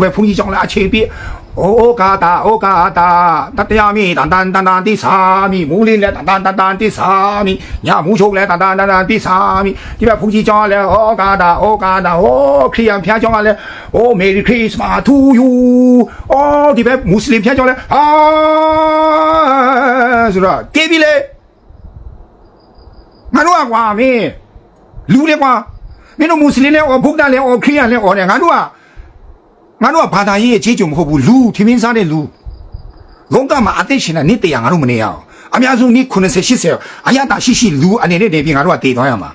ပဲဘုန်းကြီးကြောင့်လည်းအခြေပြဩကာတာဩကာတာတတရားမီတန်တန်တန်တန်တိစာမီမူလင်းလည်းတန်တန်တန်တန်တိစာမီညမူချုပ်လည်းတန်တန်တန်တန်တိစာမီဒီဘက်ဘုန်းကြီးကြောင့်လည်းဩကာတာဩကာတာဩခရိယန်ဖျားကြောင့်လည်းဩမေရီခရစ်စမတ်တူယူဩဒီဘက်မွတ်စလင်ဖျားကြောင့်လည်းအာဆိုတော့တေးပြီလေငါတို့ကကွာမင်းလူလေကွာမင်းတို့မွတ်စလင်လည်းဩဗုဒ္ဓလည်းဩခရိယန်လည်းဩတယ်ငါတို့က ငါတို့ကဘာသာရေးရဲ့ခြေကြုံမဟုတ်ဘူးလူထင်းထင်းစားတဲ့လူလုံးကမှာအသက်ရှင်တဲ့နေ့တရာငါတို့မနေရအောင်အများဆုံးနေ့90 80အရတာရှိရှိလူအနေနဲ့တည်းပြင်ငါတို့ကတည်သွားရမှာ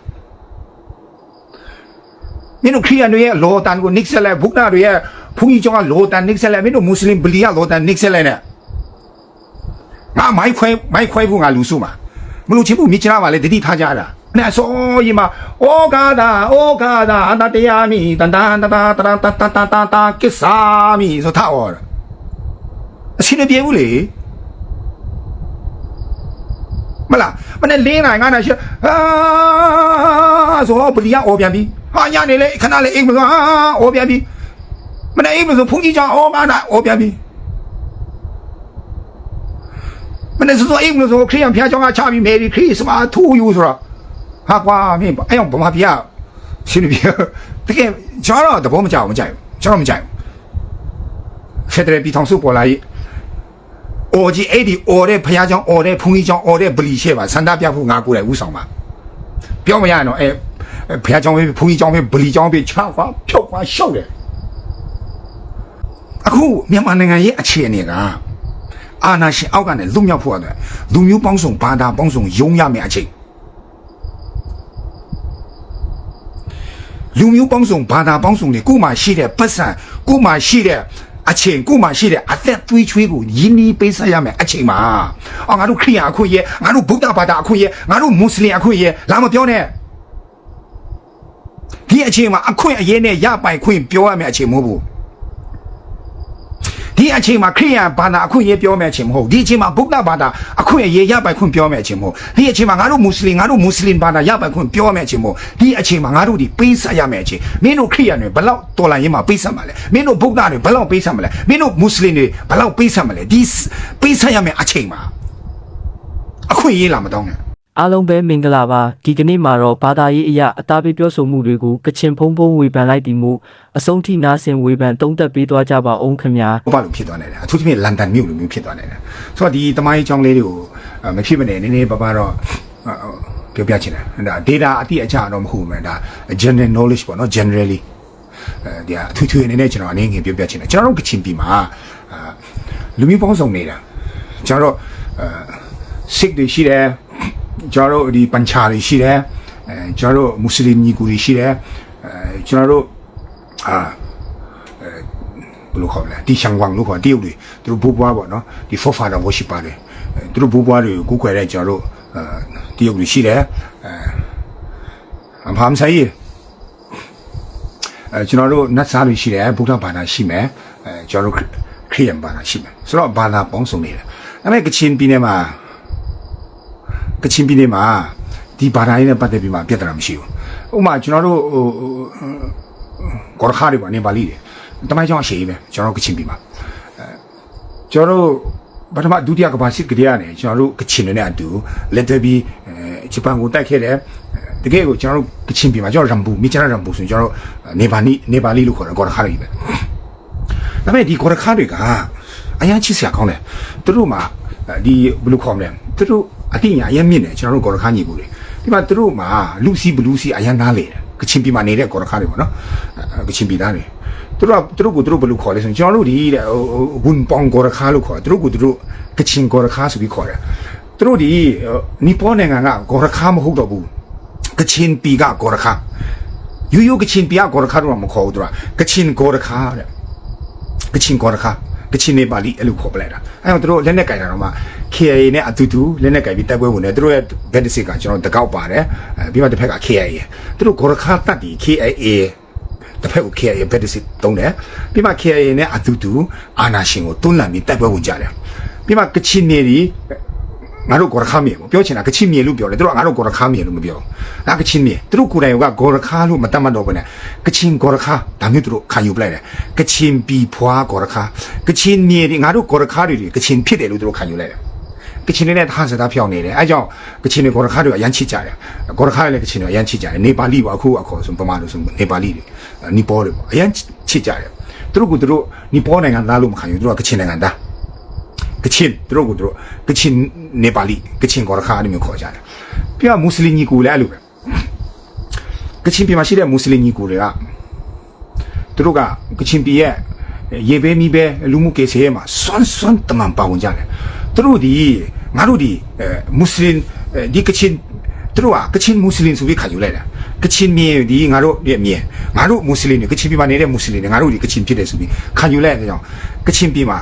မင်းတို့ခရိယန်တွေရဲ့လောတန်ကိုနစ်ဆက်လိုက်ဗုဒ္ဓတွေရဲ့ဘုန်းကြီးကျောင်းကလောတန်နစ်ဆက်လိုက်မင်းတို့မွတ်စလင်ဗလီကလောတန်နစ်ဆက်လိုက်နဲ့ငါမိုက်ခွဲမိုက်ခွဲဖို့ငါလူစုမှာမလို့ချင်းဘူးမြစ်ချလာပါလေတတိထားကြတာ နဲ့ဆိုရင်မှာဩကာဒါဩကာဒါအတတရားမီတန်တန်တတာတတာတတာတတာတာကိစ္ဆာမီဆိုထားအော်အရှင်မပြေဘူးလေမလားမနဲ့လေးနိုင်ငါနာရှိအာဆိုတော့ပလီယာအော်ပြန်ပြီဟာညနေလေခဏလေးအိမ်မဆိုဟာအော်ပြန်ပြီမနဲ့အိမ်မဆိုဖုန်ကြီးကြောင့်အော်ကာဒါအော်ပြန်ပြီမနဲ့ဆိုတော့အိမ်မဆိုခရိယံဖျားကြောင့်ချပြီးမေရီခရစ်စမတ်ထူယူဆိုတော့ ဟာကွာမင်းအဲ့အောင်ဗမာပြည်ကရှင်းနေပြီတကယ်ကျွန်တော်တော့သဘောမကျဘူးမကြိုက်ဘူးကျွန်တော်မကြိုက်ဘူးဖက်ဒရယ်ပြည်ထောင်စုပေါ်လာရေးအော်ကြီးအဲ့ဒီအော်တဲ့ဖះเจ้าအော်တဲ့ဖုန်ကြီးเจ้าအော်တဲ့ဗလီရှဲပါစန္ဒပြဖို့ငါကိုယ်တိုင်ဥဆောင်ပါပြောမရရင်တော့အဲဖះเจ้าပဲဖုန်ကြီးเจ้าပဲဗလီเจ้าပဲချကွာဖြုတ်ကွာရှုပ်တယ်အခုမြန်မာနိုင်ငံရဲ့အခြေအနေကအာနာရှင်အောက်ကနေလွတ်မြောက်ဖို့အတွက်လူမျိုးပေါင်းစုံဘာသာပေါင်းစုံယုံရမယ်အချိန် လူမျိုးပေါင်းစုံဘာသာပေါင်းစုံတွေကိုမှရှိတဲ့ပတ်စံကိုမှရှိတဲ့အချိန်ကိုမှရှိတဲ့အသက်သွေးချွေးကိုယင်းဒီပေးဆက်ရမယ်အချိန်မှာအော်ငါတို့ခရိယာအခွင့်ရဲ့ငါတို့ဗုဒ္ဓဘာသာအခွင့်ရဲ့ငါတို့မွတ်စလင်အခွင့်ရဲ့လာမပြောနဲ့ဒီအချိန်မှာအခွင့်အရေးနဲ့ရပိုင်ခွင့်ပြောရမယ်အချိန်မဟုတ်ဘူး ဒီအချိန်မှာခရိယန်ဘာသာအခွင့်အရေးပြောမယ်အချိန်မဟုတ်ဒီအချိန်မှာဗုဒ္ဓဘာသာအခွင့်အရေးရပိုင်ခွင့်ပြောမယ်အချိန်မဟုတ်ဒီအချိန်မှာငါတို့မွတ်စလင်ငါတို့မွတ်စလင်ဘာသာရပိုင်ခွင့်ပြောမယ်အချိန်မဟုတ်ဒီအချိန်မှာငါတို့ဒီပေးဆက်ရမယ်အချိန်မင်းတို့ခရိယန်တွေဘလောက်တော်လာရင်မှာပေးဆက်မှာလဲမင်းတို့ဗုဒ္ဓတွေဘလောက်ပေးဆက်မှာလဲမင်းတို့မွတ်စလင်တွေဘလောက်ပေးဆက်မှာလဲဒီပေးဆက်ရမယ်အချိန်မှာအခွင့်အရေးလာမတော့နဲ့ အားလုံးပဲမင်္ဂလာပါဒီကနေ့မှာတော့ဘာသာရေးအရာအသားပေးပြောဆိုမှုတွေကိုကချင်ဖုံဖုံဝေဖန်လိုက်ပြီးမှုအဆုံးထိနာဆင်ဝေဖန်တုံးသက်ပေးသွားကြပါအောင်ခင်ဗျာဘာလို့ဖြစ်သွားနိုင်လဲအထူးသဖြင့်လန်ဒန်မြို့လိုမျိုးဖြစ်သွားနိုင်တယ်ဆိုတော့ဒီတမိုင်းအကြောင်းလေးတွေကိုအဲမဖြစ်မနေနည်းနည်းပါးပါးတော့အဲပြောပြချင်တယ်ဒါ data အတိအကျတော့မဟုတ်ဘူးမယ်ဒါ general knowledge ပေါ့နော် generally အဲဒီအထူးထူးအနေနဲ့ကျွန်တော်အနေငယ်ပြောပြချင်တယ်ကျွန်တော်တို့ကချင်ပြည်မှာအာလူမျိုးပေါင်းစုံနေတာကျွန်တော်တို့အဲ sick တွေရှိတယ် ကျွန်တော်တို့ဒီပန်ချာတွေရှိတယ်အဲကျွန်တော်တို့မွတ်စလင်ညီကိုတွေရှိတယ်အဲကျွန်တော်တို့အာဘယ်လိုခေါ်မလဲတီရှန်ဝမ်လို့ခေါ်တရုတ်တွေသူတို့ဘိုးဘွားပေါ့နော်ဒီ forefather worship ပါတယ်အဲသူတို့ဘိုးဘွားတွေကိုကိုးကွယ်တဲ့ကျွန်တော်တို့အဲတရုတ်တွေရှိတယ်အဲအမ်ဖမ်ဆိုင်အဲကျွန်တော်တို့နတ်စားတွေရှိတယ်ဗုဒ္ဓဘာသာရှိမယ်အဲကျွန်တော်တို့ခရစ်ယာန်ဘာသာရှိမယ်ဆိုတော့ဘာသာပေါင်းစုံနေတယ်ဒါပေမဲ့ကချင်ပြည်နယ်မှာ ကချင်ပြည်နယ်မှာဒီဘာသာရေးနဲ့ပတ်သက်ပြီးမှပြဿနာမရှိဘူးဥပမာကျွန်တော်တို့ဟိုကောရခါတွေပေါ့နေပါလိတယ်တမိုင်းကြောင်အရှိပဲကျွန်တော်တို့ကချင်ပြည်မှာအဲကျွန်တော်တို့ပထမဒုတိယကမ္ဘာစစ်ကလေးကနေကျွန်တော်တို့ကချင်တွေနဲ့အတူလက်ထပ်ပြီးအဲဂျပန်ကိုတိုက်ခဲ့တယ်တကယ်ကိုကျွန်တော်တို့ကချင်ပြည်မှာကျွန်တော်ရမ်ဘူမိချရာရမ်ဘူဆိုရင်ကျွန်တော်တို့နေပါနီနေပါလီလို့ခေါ်တယ်ကော်ရခါတွေပဲဒါပေမဲ့ဒီကော်ရခါတွေကအရင်ချစ်စရာကောင်းတယ်သူတို့မှာဒီဘယ်လိုခေါ်မလဲသူတို့ အတိညာအရင်မြင့်တယ်ကျွန်တော်တို့ကော်ရခါညီကိုတွေဒီမှာသူတို့မှာလူစီဘလူးစီအရင်နားလေတယ်ကချင်ပြည်မှာနေတဲ့ကော်ရခါတွေပေါ့နော်ကချင်ပြည်သားတွေသူတို့ကသူတို့ကိုသူတို့ဘယ်လိုခေါ်လဲဆိုရင်ကျွန်တော်တို့ဒီတဲ့ဝွန်ပောင်ကောရခါလို့ခေါ်တယ်သူတို့ကိုသူတို့ကချင်ကောရခါဆိုပြီးခေါ်တယ်သူတို့ဒီနီပေါနိုင်ငံကကောရခါမဟုတ်တော့ဘူးကချင်ပြည်ကကောရခါယူယူကချင်ပြည်ကကောရခါတော့မခေါ်ဘူးသူကကချင်ကောရခါတဲ့ကချင်ကောရခါ ကချင်နေပါလိအဲ့လိုခေါ်ပလိုက်တာအဲ့တော့သူတို့လက်နဲ့ကြိုင်တာတော့မှ KIA နဲ့အတူတူလက်နဲ့ကြိုင်ပြီးတက်ပွဲဝင်တယ်သူတို့ရဲ့ benefit ကကျွန်တော်တကောက်ပါတယ်အဲပြီးမှတစ်ဖက်က KIA သူတို့ကောရခါတတ်ဒီ KIA တစ်ဖက်ကို KIA ဘက်တစ်စစ်တုံးတယ်ပြီးမှ KIA နဲ့အတူတူအာနာရှင်ကိုတွန်းလှန်ပြီးတိုက်ပွဲဝင်ကြတယ်ပြီးမှကချင်နေဒီ ငါတို့ဂေါ်ရခါမြေပေါ့ပြောချင်တာကချင်မြေလို့ပြောတယ်သူတို့ကငါတို့ဂေါ်ရခါမြေလို့မပြောဘူးဒါကချင်မြေသူတို့ကိုယ်တိုင်ကဂေါ်ရခါလို့မတတ်မှတ်တော့ဘူးနဲ့ကချင်ဂေါ်ရခါဒါမျိုးသူတို့ခံယူပလိုက်တယ်ကချင်ပီဖွာဂေါ်ရခါကချင်မြေတွေငါတို့ဂေါ်ရခါတွေကချင်ဖြစ်တယ်လို့သူတို့ခံယူလိုက်တယ်ကချင်တွေနဲ့ထားစသားဖြောင်းနေတယ်အဲကြောင့်ကချင်တွေဂေါ်ရခါတွေအရန်ချစ်ကြတယ်ဂေါ်ရခါတွေလည်းကချင်တွေအရန်ချစ်ကြတယ်နေပါဠိပေါ့အခုအခေါ်ဆိုဗမာလိုဆိုနေပါဠိတွေနီပေါတွေပေါ့အရန်ချစ်ကြတယ်သူတို့ကသူတို့နီပေါနိုင်ငံသားလို့မခံယူသူတို့ကကချင်နိုင်ငံသား ကချင်သူတို့ကသူတို့ကချင်နေပါဠိကချင်ကောရခါအဲ့လိုမျိုးခေါ်ကြတယ်ပြီးတော့မွတ်စလင်ညီကိုလည်းအဲ့လိုပဲကချင်ပြည်မှာရှိတဲ့မွတ်စလင်ညီကိုတွေကသူတို့ကကချင်ပြည်ရဲ့ရေပဲမီးပဲလူမှုကေဆေးမှာစွန်းစွန်းတမန်ပါဝင်ကြတယ်သူတို့ဒီငါတို့ဒီအဲမွတ်စလင်အဲဒီကချင်သူတို့ကကချင်မွတ်စလင်ဆိုပြီးခံယူလိုက်တာကချင်မြေဒီငါတို့ရဲ့မြေငါတို့မွတ်စလင်တွေကချင်ပြည်မှာနေတဲ့မွတ်စလင်တွေငါတို့ဒီကချင်ဖြစ်တယ်ဆိုပြီးခံယူလိုက်တဲ့ကြောင့်ကချင်ပြည်မှာ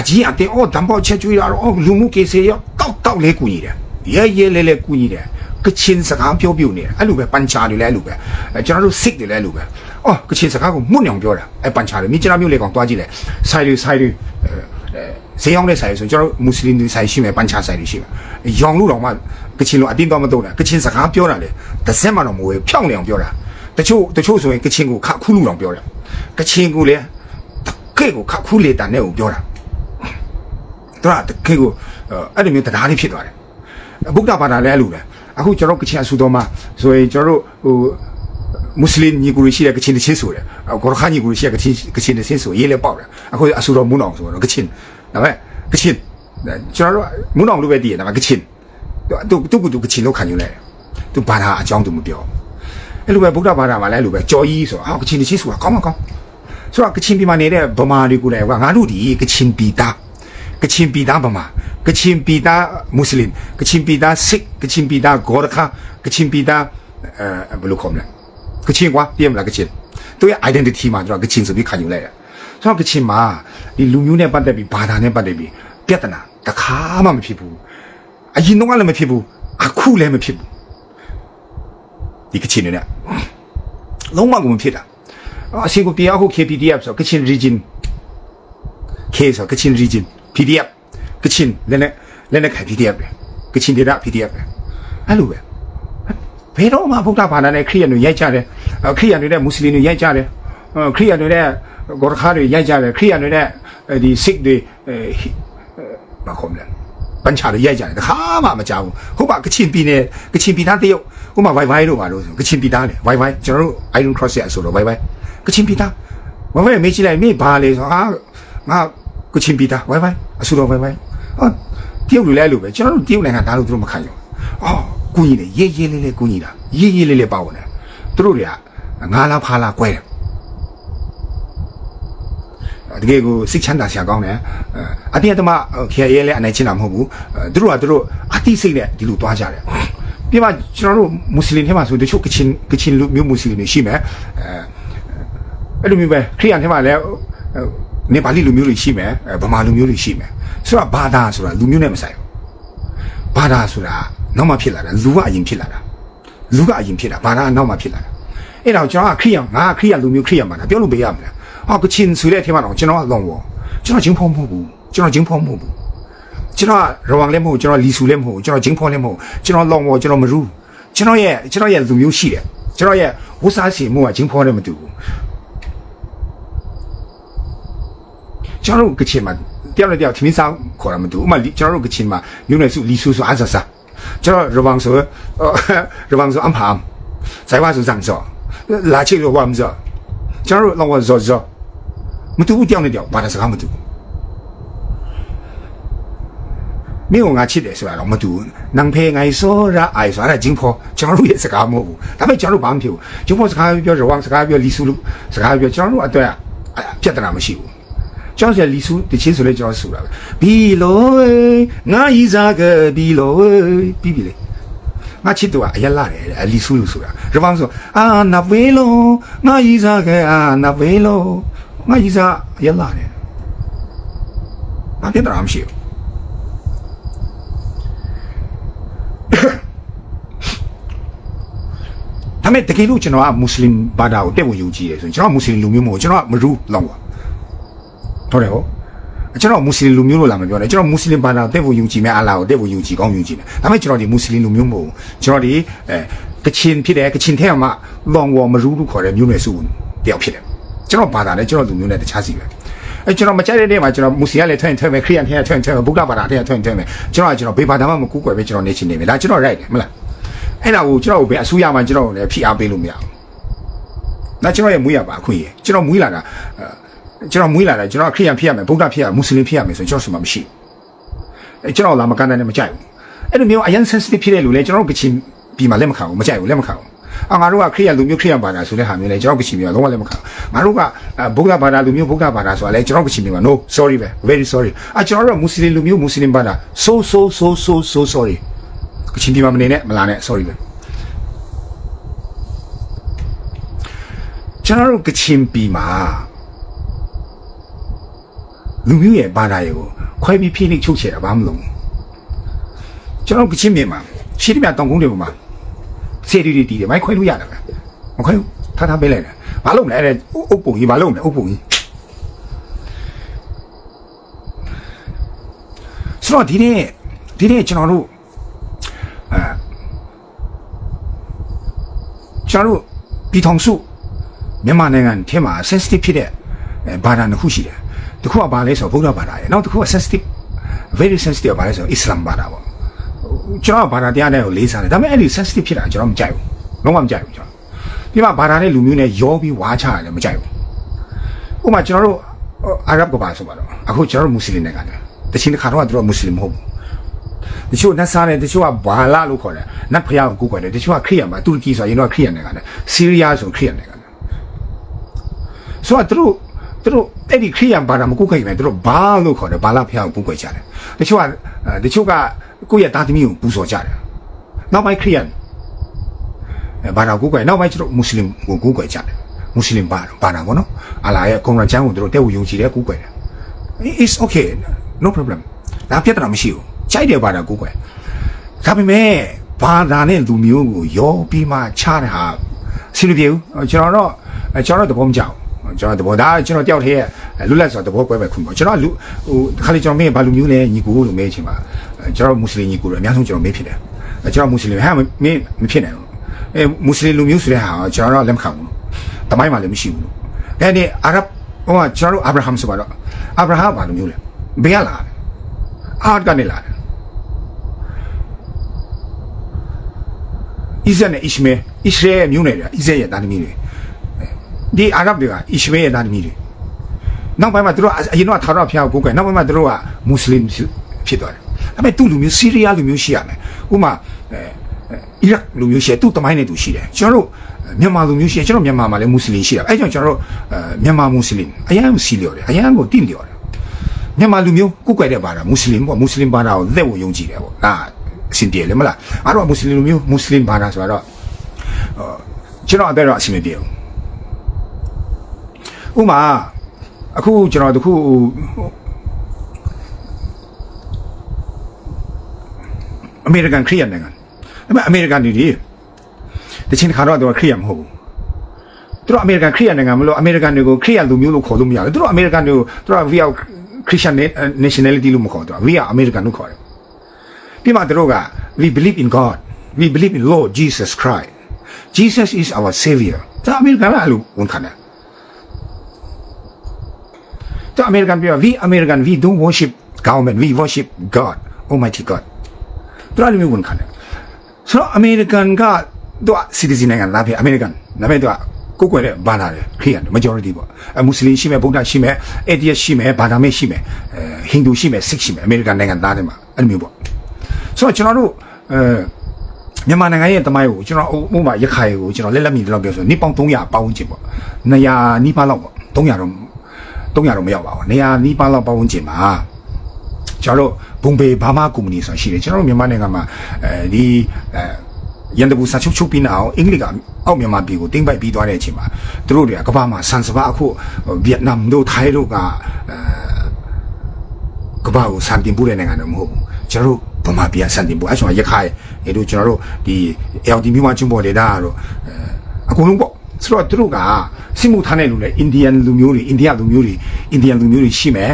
အကြီးအတင်းအော်တံပေါချက်ကျွေးရတော့အော်လူမှုကေစေရောတောက်တောက်လေးကူညီတယ်ရဲရဲလဲလဲကူညီတယ်ကချင်စကားပြောပြနေတယ်အဲ့လိုပဲပန်ချာတွေလည်းအဲ့လိုပဲအဲကျွန်တော်တို့စစ်တွေလည်းအဲ့လိုပဲအော်ကချင်စကားကိုမှုန်အောင်ပြောတာအဲပန်ချာတွေမိကျွန်တော်မျိုးလေးကောင်တွားကြည့်တယ်ဆိုင်တွေဆိုင်တွေအဲဈေးရောက်တဲ့ဆိုင်ဆိုကျွန်တော်မွတ်စလင်တွေဆိုင်ရှိမယ်ပန်ချာဆိုင်တွေရှိမယ်ရောင်လို့တော့မှကချင်လိုအတင်းတော့မတော့တာကချင်စကားပြောတာလေတစ်စက်မှတော့မဝေဖြောင်းနေအောင်ပြောတာတချို့တချို့ဆိုရင်ကချင်ကိုခခုလူအောင်ပြောတယ်ကချင်ကိုလေတကယ့်ကိုခခုလေတန်နဲ့ကိုပြောတာ သူကတကယ်ကိုအဲ့လိုမျိုးတရားလေးဖြစ်သွားတယ်ဗုဒ္ဓဘာသာလည်းအဲ့လိုပဲအခုကျွန်တော်ကချင်အဆူတော်မှာဆိုရင်ကျွန်တော်တို့ဟိုမွတ်စလင်ညီကိုတွေရှိတဲ့ကချင်တစ်ချင်းဆိုတယ်ဂေါရခါညီကိုတွေရှိတဲ့ကချင်ကချင်တစ်ချင်းဆိုရေးလဲပေါက်တယ်အခုအဆူတော်မုန်းအောင်ဆိုတော့ကချင်ဒါပေမဲ့ကချင်ကျွန်တော်တို့မုန်းအောင်လို့ပဲတည်တယ်ဒါပေမဲ့ကချင်သူသူကသူကချင်လို့ခံယူလိုက်တယ်သူဘာသာအကြောင်းသူမပြောအဲ့လိုပဲဗုဒ္ဓဘာသာမှာလည်းအဲ့လိုပဲကြော်ကြီးဆိုတော့ဟာကချင်တစ်ချင်းဆိုတာကောင်းမကောင်းဆိုတော့ကချင်ပြည်မှာနေတဲ့ဗမာတွေကိုလည်းကငါတို့ဒီကချင်ပြည်သား ကချင်ပြည်သားဗမာကချင်ပြည်သားမွတ်စလင်ကချင်ပြည်သားစစ်ကချင်ပြည်သားဂေါရခါကချင်ပြည်သားအဲဘယ်လိုခေါ်မလဲကချင်ကွာပြည့်မလားကချင်သူရဲ့ identity မှာကျွန်တော်ကချင်ဆိုပြီးခံယူလိုက်တယ်ဆိုတော့ကချင်မှာဒီလူမျိုးနဲ့ပတ်သက်ပြီးဘာသာနဲ့ပတ်သက်ပြီးပြဿနာတစ်ခါမှမဖြစ်ဘူးအရင်တော့လည်းမဖြစ်ဘူးအခုလည်းမဖြစ်ဘူးဒီကချင်တွေနဲ့လုံးဝကိုမဖြစ်တာအစီကိုပြအောင် KPDF ဆိုကချင် region K ဆိုကချင် region PDF ကချင်လည်းနဲ့လည်းနဲ့ခိုင် PDF ပဲကချင်ဒေတာ PDF ပဲအဲ့လိုပဲဘယ်တော့မှဗုဒ္ဓဘာသာနဲ့ခရစ်ယာန်တွေရိုက်ကြတယ်အဲ့ခရစ်ယာန်တွေနဲ့မွတ်စလင်တွေရိုက်ကြတယ်အဲ့ခရစ်ယာန်တွေနဲ့ဂေါရခါတွေရိုက်ကြတယ်ခရစ်ယာန်တွေနဲ့အဲဒီစစ်တွေအဲဘာခေါ်မလဲပန်ချာတွေရိုက်ကြတယ်တခါမှမကြောက်ဘူးဟုတ်ပါကချင်ပြည်နယ်ကချင်ပြည်သားတရုတ်ဟိုမှာ Wi-Fi တို့ပါလို့ဆိုကချင်ပြည်သားလေ Wi-Fi ကျွန်တော်တို့ Iron Cross ရဆိုတော့ Wi-Fi ကချင်ပြည်သား Wi-Fi မေးကြည့်လိုက်မေးဘာလဲဆိုဟာငါ ကချင်ပြည်သား Wi-Fi အဆူတော် Wi-Fi အော်တရုတ်လူလဲလို့ပဲကျွန်တော်တို့တရုတ်နိုင်ငံသားလို့သူတို့မခံယူအော်ကူညီတယ်ရေးရေးလေးလေးကူညီတာရေးရေးလေးလေးပါဝင်တယ်သူတို့တွေကငါးလားဖားလားကွဲတယ်တကယ်ကိုစိတ်ချမ်းသာစရာကောင်းတယ်အတင်းအဓမ္မခေရဲလဲအနေချင်းတာမဟုတ်ဘူးသူတို့ကသူတို့အတိစိတ်နဲ့ဒီလိုသွားကြတယ်ပြမကျွန်တော်တို့မွတ်စလင်ထဲမှာဆိုတချို့ကချင်ကချင်လူမျိုးမွတ်စလင်တွေရှိမယ်အဲအဲ့လိုမျိုးပဲခရိယန်ထဲမှာလည်း နေပါဠိလူမျိုးတွေရှိမယ်ဗမာလူမျိုးတွေရှိမယ်ဆိုတော့ဘာသာဆိုတာလူမျိုးနဲ့မဆိုင်ဘူးဘာသာဆိုတာနောက်မှဖြစ်လာတာလူကအရင်ဖြစ်လာတာလူကအရင်ဖြစ်တာဘာသာကနောက်မှဖြစ်လာတာအဲ့တော့ကျွန်တော်ကခရိယန်ငါခရိယန်လူမျိုးခရိယန်ပါလားပြောလို့ပေးရမလားဟောကချင်ဆိုတဲ့အထက်မှာတော့ကျွန်တော်အလုံးဝကျွန်တော်ချင်းဖုံးမဟုတ်ဘူးကျွန်တော်ချင်းဖုံးမဟုတ်ဘူးကျွန်တော်ရဝမ်လည်းမဟုတ်ကျွန်တော်လီဆူလည်းမဟုတ်ကျွန်တော်ချင်းဖုံးလည်းမဟုတ်ကျွန်တော်လောင်ဝကျွန်တော်မရူးကျွန်တော်ရဲ့ကျွန်တော်ရဲ့လူမျိုးရှိတယ်ကျွန်တော်ရဲ့ဝတ်စားစီမှုကချင်းဖုံးလည်းမတူဘူး ကျွန်တော်ကချင်မှာတယောက်နဲ့တယောက်သမီးဆောင်ခေါ်တာမတူဥမာကျွန်တော်တို့ကချင်မှာမျိုးနယ်စုလီဆူဆိုအားစားစားကျွန်တော်ရဝမ်ဆိုရဝမ်ဆိုအမ်ဖမ်ဆိုင်ဝါဆိုဇန်ဆိုလာချီရဝမ်ဆိုကျွန်တော်တို့လောကဇော်ဇော်မတူဘူးတယောက်နဲ့တယောက်ဘာသာစကားမတူဘူးမင်းကငါချစ်တယ်ဆိုတာတော့မ ကျွန်တော်တို့ရဲ့စကားမဟုတ်ဘူးဒါပေမဲ့ကျွန်တော်တို့ဘာမှမဖြစ်ဘူးဂျင်းဖောစကားပြောရဝမ်စကားပြောလီဆူလူစကားပြောကျွန်တော်တို့အတွက်ပြဿနာမရှိဘူးကျောင်းဆရာလီဆူတချင်းဆိုလဲကျွန်တော်ဆူတာပဲဘီလိုငါဤစားကဘီလိုပြီးပြီလေငါချစ်သူကအရက်လာတယ်အလီဆူလို့ဆိုတာရပောင်းဆိုအာနဝေလိုငါဤစားကအာနဝေလိုငါဤစားအရက်လာတယ်ဘာဖြစ်တာမရှိဘူးဒါမဲ့တကယ်လို့ကျွန်တော်ကမွတ်စလင်ဘာသာကိုတက်ဝင်ယူကြည့်ရဆိုရင်ကျွန်တော်မွတ်စလင်လူမျိုးမဟုတ်ကျွန်တော်ကမရူးလောင်းပါ ဟုတ်တယ်ဟုတ်ကျွန်တော်မွတ်စလင်လူမျိုးလို့လာမပြောနဲ့ကျွန်တော်မွတ်စလင်ဘာသာတဲ့ဖို့ယုံကြည်မဲ့အလ္လာဟ်ကိုတဲ့ဖို့ယုံကြည်ကောင်းယုံကြည်တယ်ဒါပေမဲ့ကျွန်တော်ဒီမွတ်စလင်လူမျိုးမဟုတ်ဘူးကျွန်တော်ဒီအဲကချင်ဖြစ်တယ်ကချင်ထဲမှာလောင်ဝေါ်မရူးလို့ခေါ်တဲ့မျိုးနွယ်စုတယောက်ဖြစ်တယ်ကျွန်တော်ဘာသာနဲ့ကျွန်တော်လူမျိုးနဲ့တခြားစီပဲအဲကျွန်တော်မကြိုက်တဲ့နေ့မှာကျွန်တော်မွတ်စလင်ကလည်းထွင်ထွင်မယ်ခရစ်ယာန်ထဲထွင်ထွင်မယ်ဗုဒ္ဓဘာသာထဲထွင်ထွင်မယ်ကျွန်တော်ကကျွန်တော်ဘေးဘာသာမှမကူးကွယ်ပဲကျွန်တော်နေချင်နေမယ်ဒါကျွန်တော် right တယ်မလားအဲ့ဒါကိုကျွန်တော်ကိုဘယ်အဆူရမှကျွန်တော်လည်းဖိအားပေးလို့မရဘူးဒါကျွန်တော်ရဲ့မွေးရပါအခွင့်အရေးကျွန်တော်မွေးလာတာအဲ ကျွန်တော်မွေးလာတာကျွန်တော်ခရစ်ယာန်ဖြစ်ရမယ်ဗုဒ္ဓဖြစ်ရမယ်မွတ်စလင်ဖြစ်ရမယ်ဆိုရင်ကျွန်တော်ဆိုမှမရှိဘူးအဲကျွန်တော်လာမကန်တဲ့နဲ့မကြိုက်ဘူးအဲ့လိုမျိုးအရင် sensitive ဖြစ်တဲ့လူလေကျွန်တော်ကချင်ပြီးမှလက်မခံဘူးမကြိုက်ဘူးလက်မခံဘူးအာငါတို့ကခရစ်ယာန်လူမျိုးခရစ်ယာန်ဘာသာဆိုတဲ့ဟာမျိုးလေကျွန်တော်ကချင်ပြီးတော့လုံးဝလက်မခံဘူးငါတို့ကဗုဒ္ဓဘာသာလူမျိုးဗုဒ္ဓဘာသာဆိုတာလေကျွန်တော်ကချင်ပြီးမှ no sorry ပဲ very sorry အကျွန်တော်တို့ကမွတ်စလင်လူမျိုးမွတ်စလင်ဘာသာ so so so so so sorry ကချင်ပြီးမှမနေနဲ့မလာနဲ့ sorry ပဲကျွန်တော်တို့ကချင်ပြီးမှာ လူမျိုးရဲ့ဘာသာရေးကိုခွဲပြီးဖိနှိပ်ချုပ်ချယ်တာဘာမှမလုပ်ဘူးကျွန်တော်ကချင်ပြည်မှာရှိတယ်မြတောင်ကုန်းတွေပေါ်မှာစေရီတွေတီးတယ်မိုက်ခွဲလို့ရတယ်ပဲမခွဲဘူးထားထားပေးလိုက်တယ်ဘာလုပ်မလဲတဲ့အုပ်ပုံကြီးဘာလုပ်မလဲအုပ်ပုံကြီးဆိုတော့ဒီနေ့ဒီနေ့ကျွန်တော်တို့အဲကျွန်တော်တို့ပြည်ထောင်စုမြန်မာနိုင်ငံထဲမှာ sensitive ဖြစ်တဲ့အဲဘာသာတစ်ခုရှိတယ် တစ်ခုကဘာလဲဆိုတော့ဗုဒ္ဓဘာသာရဲ့နောက်တစ်ခုက sensitive very sensitive ဘာလဲဆိုတော့ Islam ဘာသာပေါ့ကျွန်တော်ကဘာသာတရားနဲ့ကိုလေးစားတယ်ဒါပေမဲ့အဲ့ဒီ sensitive ဖြစ်တာကျွန်တော်မကြိုက်ဘူးလုံးဝမကြိုက်ဘူးကျွန်တော်ဒီမှာဘာသာနဲ့လူမျိုးနဲ့ရောပြီးဝါချရတယ်မကြိုက်ဘူးဥပမာကျွန်တော်တို့အာရဗ်ကဘာဆိုပါတော့အခုကျွန်တော်တို့မွတ်စလင်နိုင်ငံတယ်တချင်တစ်ခါတော့သူတို့ကမွတ်စလင်မဟုတ်ဘူးတချို့နတ်စားတယ်တချို့ကဘာလာလို့ခေါ်တယ်နတ်ဖျားကိုကိုးကွယ်တယ်တချို့ကခရစ်ယာန်ပါတူရကီဆိုရင်တော့ခရစ်ယာန်နိုင်ငံတယ်ဆီးရီးယားဆိုခရစ်ယာန်နိုင်ငံတယ်ဆိုတော့သူတို့ သူတို့အဲ့ဒီခရိယံဘာသာမကုတ်ခိုက်ပဲသူတို့ဘာလို့ခေါ်တယ်ဘာလာဖျားကိုကုတ်ခိုက်ကြတယ်တချို့ကအဲတချို့ကကိုယ့်ရဲ့သားသမီးကိုပူဇော်ကြတယ်နောက်ပိုင်းခရိယံအဲဘာသာကုတ်ခိုက်နောက်ပိုင်းကျတော့မွတ်စလင်ကိုကုတ်ခိုက်ကြတယ်မွတ်စလင်ဘာသာဘာသာပေါ့နော်အလာရဲ့ကွန်ရန်ချန်ကိုသူတို့တဲ့ဝယုံကြည်တယ်ကုတ်ခိုက်တယ် is okay no problem ဒါပြဿနာမရှိဘူးကြိုက်တယ်ဘာသာကုတ်ခိုက်ဒါပေမဲ့ဘာသာနဲ့လူမျိုးကိုရောပြီးမှချတဲ့ဟာစီးလို့ပြေဘူးကျွန်တော်တော့ကျွန်တော်တော့သဘောမကျဘူး ကျွန်တော်တဘောဒါကျွန်တော်တယောက်တည်းရဲ့လွတ်လပ်စွာတဘောပွဲပဲခွင့်ပေါ့ကျွန်တော်လူဟိုခါလေးကျွန်တော်မင်းဘာလူမျိုးလဲညီကိုလို့မေးချင်ပါကျွန်တော်မွတ်စလင်ညီကိုလို့အများဆုံးကျွန်တော်မေးဖြစ်တယ်ကျွန်တော်မွတ်စလင်ဟာမင်းမဖြစ်နိုင်ဘူးအဲမွတ်စလင်လူမျိုးဆိုတဲ့ဟာကျွန်တော်လက်မခံဘူးတမိုင်းမှလည်းမရှိဘူးဒါနဲ့အာရဗ်ဟိုကကျွန်တော်အာဗြဟမ်ဆိုပါတော့အာဗြဟမ်ဘာလူမျိုးလဲဘယ်ကလာအာတ်ကနေလာတယ်ဣဇက်နဲ့ဣရှမဲဣရှရဲမျိုးနယ်တွေကဣဇက်ရဲ့တာသမီးတွေ ဒီအာရဗ်တွေကဣရှမေရဲ့သားသမီးတွေနောက်ပိုင်းမှာသူတို့အရင်တော့ထာဝရဘုရားကိုကိုးကွယ်နောက်ပိုင်းမှာသူတို့ကမွတ်စလင်ဖြစ်သွားတယ်ဒါပေမဲ့သူ့လူမျိုးဆီးရီးယားလူမျိုးရှိရမယ်ဥပမာအဲအီရတ်လူမျိုးရှိတယ်သူ့တမိုင်းနဲ့သူရှိတယ်ကျွန်တော်တို့မြန်မာလူမျိုးရှိတယ်ကျွန်တော်မြန်မာမှာလည်းမွတ်စလင်ရှိတယ်အဲကြောင့်ကျွန်တော်တို့အဲမြန်မာမွတ်စလင်အရန်စီလျော်တယ်အရန်ကိုတင့်လျော်တယ်မြန်မာလူမျိုးကိုးကွယ်တဲ့ဘာသာမွတ်စလင်ပေါ့မွတ်စလင်ဘာသာကိုသက်ဝင်ယုံကြည်တယ်ပေါ့ဒါအဆင်ပြေလေမလားအားတော့မွတ်စလင်လူမျိုးမွတ်စလင်ဘာသာဆိုတော့ကျွန်တော်အသက်တော့အဆင်မပြေဘူး ဥမာအခုကျွန်တော်တခုအမေရိကန်ခရီးယာန်နိုင်ငံဒါပေမဲ့အမေရိကန်တွေဒီတချင်းတစ်ခါတော့သူကခရီးယာန်မဟုတ်ဘူးသူတို့အမေရိကန်ခရီးယာန်နိုင်ငံမလို့အမေရိကန်တွေကိုခရီးယာန်လူမျိုးလို့ခေါ်လို့မရဘူးသူတို့အမေရိကန်တွေကိုသူတို့က via Christian nationality လို့မခေါ်တော့ via American လို့ခေါ်တယ်ပြီးမှသူတို့က we believe in God we believe in Lord Jesus Christ Jesus is our savior ဒါအမေရိကန်ကအဲ့လိုဝန်ခံတယ် The American people, we American, we don't worship government, we worship God, Almighty God. သူတို့လည်းဝန်ခံတယ်ဆိုတော့ American ကသူက citizen နိုင်ငံလားဖြစ် American ဒါပေမဲ့သူကကိုယ်ကွယ်တဲ့ဘာသာတယ်ခရစ်ယာန် majority ပေါ့အမွတ်စလင်ရှိမယ်ဗုဒ္ဓရှိမယ် atheist ရှိမယ်ဘာသာမဲ့ရှိမယ်အဲဟိန္ဒူရှိမယ် Sikh ရှိမယ် American နိုင်ငံသားတွေမှာအဲ့လိုမျိုးပေါ့ဆိုတော့ကျွန်တော်တို့အဲမြန်မာနိုင်ငံရဲ့တမိုင်းကိုကျွန်တော်ဥပမာရခိုင်ကိုကျွန်တော်လက်လက်မြည်တော့ပြောဆိုနေပေါင်း300ပေါင်းချင်ပေါ့200နီးပါးလောက်ပေါ့300တော့ 300တော့မရောက်ပါဘူးနေရာနီးပါးလောက်ပတ်ဝန်းကျင်မှာကျွန်တော်တို့ဘုံဘေဘာမာကုမ္ပဏီဆိုတာရှိတယ်ကျွန်တော်တို့မြန်မာနိုင်ငံမှာအဲဒီအဲရန်တဘူစာချုပ်ချုပ်ပြီးနောက်အင်္ဂလိပ်ကအောက်မြန်မာပြည်ကိုတင်ပိုက်ပြီးသွားတဲ့အချိန်မှာသူတို့တွေကကမ္ဘာမှာဆန်စပါအခုဗီယက်နမ်တို့ထိုင်းတို့ကအဲကမ္ဘာကိုဆန်တင်ပို့တဲ့နိုင်ငံတော့မဟုတ်ဘူးကျွန်တော်တို့ဗမာပြည်ကဆန်တင်ပို့အဲဆိုရခိုင်အဲတို့ကျွန်တော်တို့ဒီ LD မြို့မှာကျွန်းပေါ်ဒေတာကတော့အဲအကုန်လုံးပေါ့ ဆိုတော့သူတို့ကစစ်မှုထမ်းတဲ့လူတွေအိန္ဒိယလူမျိုးတွေအိန္ဒိယလူမျိုးတွေအိန္ဒိယလူမျိုးတွေရှိမယ်